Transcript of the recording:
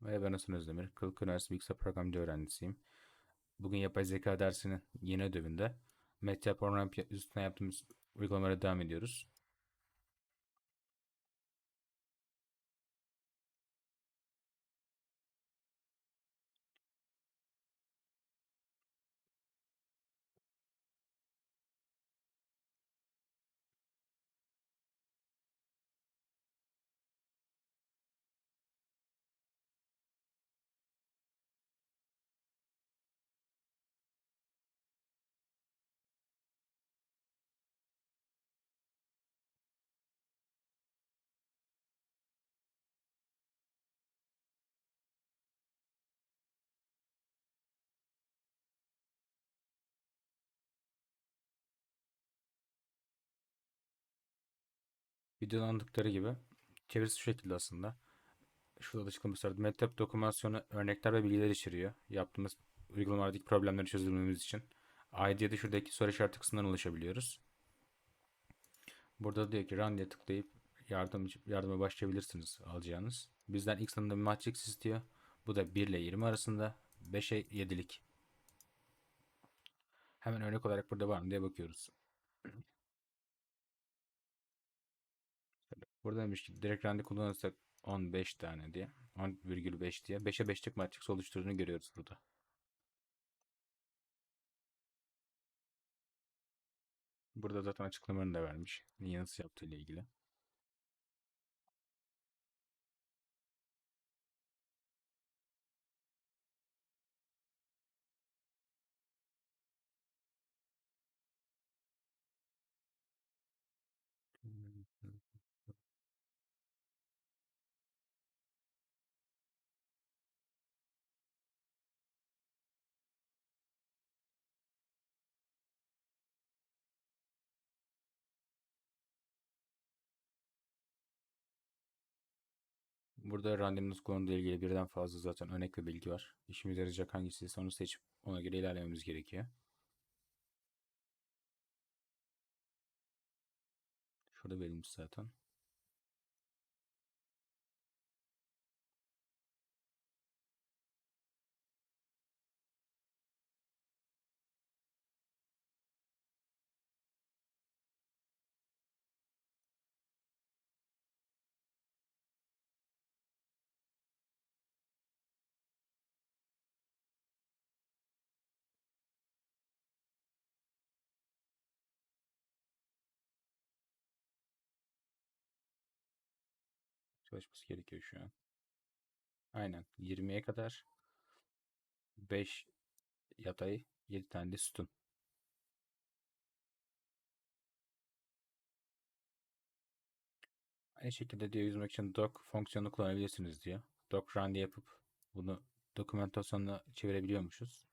Merhaba ben Hasan Özdemir. Kılık Üniversitesi Bilgisayar Programcı öğrencisiyim. Bugün yapay zeka dersinin yeni ödevinde MATLAB program üstüne yaptığımız uygulamalara devam ediyoruz. Videodan anladıkları gibi çevirisi şu şekilde aslında. Şurada da açıklamışlar. MATLAB dokümasyonu örnekler ve bilgiler içeriyor. Yaptığımız uygulamalardaki problemleri çözümlememiz için. ID'ye de şuradaki soru işareti kısmından ulaşabiliyoruz. Burada diyor ki Run diye tıklayıp yardım, yardıma başlayabilirsiniz alacağınız. Bizden X tanımda bir matrix istiyor. Bu da 1 ile 20 arasında 5'e 7'lik. Hemen örnek olarak burada var mı diye bakıyoruz. Burada demiş ki direkt randi kullanırsak 15 tane diye. 10,5 diye. 5'e 5'lik matrix oluşturduğunu görüyoruz burada. Burada zaten açıklamalarını da vermiş. Niye nasıl yaptığı ile ilgili. Burada kullanıldığı ile ilgili birden fazla zaten örnek ve bilgi var. İşimize yarayacak hangisi ise onu seçip ona göre ilerlememiz gerekiyor. Şurada verilmiş zaten. Çalışması gerekiyor şu an. Aynen. 20'ye kadar 5 yatay 7 tane de sütun. Aynı şekilde diyor yüzmek için doc fonksiyonu kullanabilirsiniz diyor. Doc run diye yapıp bunu dokümantasyonla çevirebiliyormuşuz.